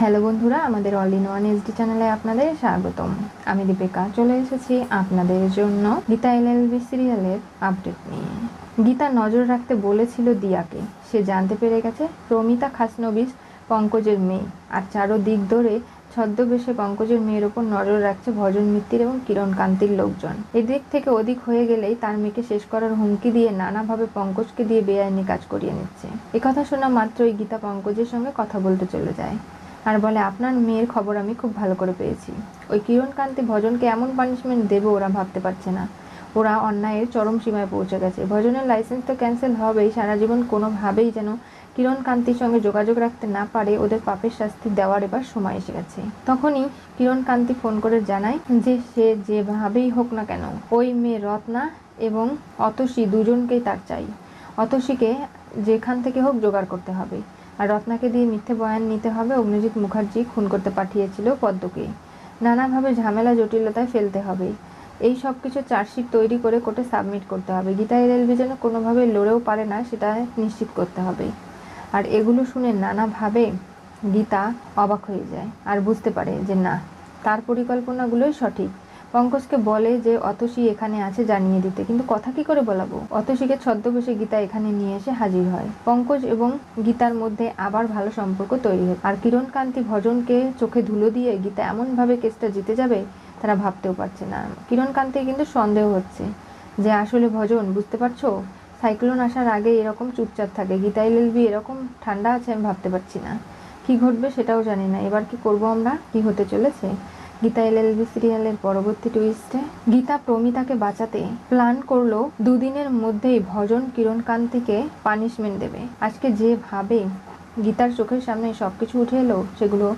Hello বন্ধুরা, আমাদের all in one SD চ্যানেলে আপনাদের স্বাগতম। আমি দীপিকা, চলে এসেছি আপনাদের জন্য গীতা এলএলবি সিরিয়ালের আপডেট নিয়ে। গীতা নজর রাখতে বলেছিল দিয়াকে। সে জানতে পেরে গেছে প্রমিতা খাসনবিস পঙ্কজের মেয়ে। আর চারো দিক ধরে ছদ্মবেশে পঙ্কজের মেয়ের ওপর নজর রাখছে ভজন মিত্তির এবং কিরণ কান্তির লোকজন। এদিক থেকে ওদিক হয়ে গেলেই তার মেয়েকে শেষ করার হুমকি দিয়ে নানাভাবে পঙ্কজকে দিয়ে বেআইনি কাজ করিয়ে নিচ্ছে। একথা শোনা মাত্রই গীতা পঙ্কজের সঙ্গে কথা বলতে চলে যায়। আর বলে, আপনার মেয়ের খবর আমি খুব ভালো করে পেয়েছি। ওই কিরণকান্তি ভজনকে এমন পানিশমেন্ট দেবে ওরা ভাবতে পারছে না। ওরা অন্যায়ের চরম সীমায় পৌঁছে গেছে। ভজনের লাইসেন্স তো ক্যান্সেল হবেই। সারা জীবন কোনোভাবেই যেন কিরণকান্তির সঙ্গে যোগাযোগ রাখতে না পারে, ওদের পাপের শাস্তি দেওয়ার এবার সময় এসে গেছে। তখনই কিরণকান্তি ফোন করে জানায় যে, সে যেভাবেই হোক না কেন, ওই মেয়ে রত্না এবং অতসী দুজনকেই তার চাই। অতসীকে যেখান থেকে হোক জোগাড় করতে হবে। আর রত্নাকে দিয়ে মিথ্যে বয়ান নিতে হবে, অগ্নিজিৎ মুখার্জি খুন করতে পাঠিয়েছিল পদ্মকে। নানাভাবে ঝামেলা, জটিলতায় ফেলতে হবে। এই সব কিছু চার্জশিট তৈরি করে কোর্টে সাবমিট করতে হবে। গীতা এলএলবি যেন কোনোভাবে লড়েও পারে না, সেটা নিশ্চিত করতে হবে। আর এগুলো শুনে নানাভাবে গীতা অবাক হয়ে যায় আর বুঝতে পারে যে না, তার পরিকল্পনাগুলোই সঠিক। পঙ্কজকে বলে যে, অতসী এখানে আছে জানিয়ে দিতে। কিন্তু কথা কি করে বলাবো? অতসীকে ছদ্মবেশে গীতা এখানে নিয়ে এসে হাজির হয়। পঙ্কজ এবং গীতার মধ্যে আবার ভালো সম্পর্ক তৈরি হয়। আর কিরণ কান্তি ভজনকে চোখে ধুলো দিয়ে গীতা এমনভাবে কেসটা জিতে যাবে, তারা ভাবতেও পারছে না। কিরণ কান্তি সন্দেহ হচ্ছে যে, আসলে ভজন, বুঝতে পারছ? সাইক্লোন আসার আগে এরকম চুপচাপ থাকে। গীতা এলএলবি এরকম ঠান্ডা আছে, আমি ভাবতে পারছি না। কি ঘটবে সেটাও জানি না। এবার কি করব আমরা? কি হতে চলেছে? গীতা এলএলবি সিরিয়ালের পরবর্তী টুইস্টে গীতা প্রমিতাকে বাঁচাতে প্ল্যান করল দুদিনের মধ্যেই ভজন কিরণ কান্তিকে পানিশমেন্ট দেবে। আজকে যেভাবে গীতার চোখের সামনে সব কিছু উঠে এলো, সেগুলো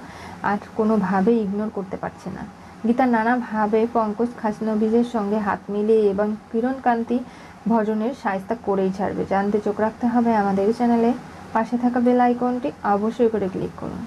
আর কোনোভাবেই ইগনোর করতে পারছে না। গীতা নানাভাবে পঙ্কজ খাসনবিজের সঙ্গে হাত মিলিয়ে এবং কিরণ কান্তি ভজনের সায়স্তা করেই ছাড়বে। জানতে চোখ রাখতে হবে আমাদের চ্যানেলে। পাশে থাকা বেল আইকনটি অবশ্যই করে ক্লিক করুন।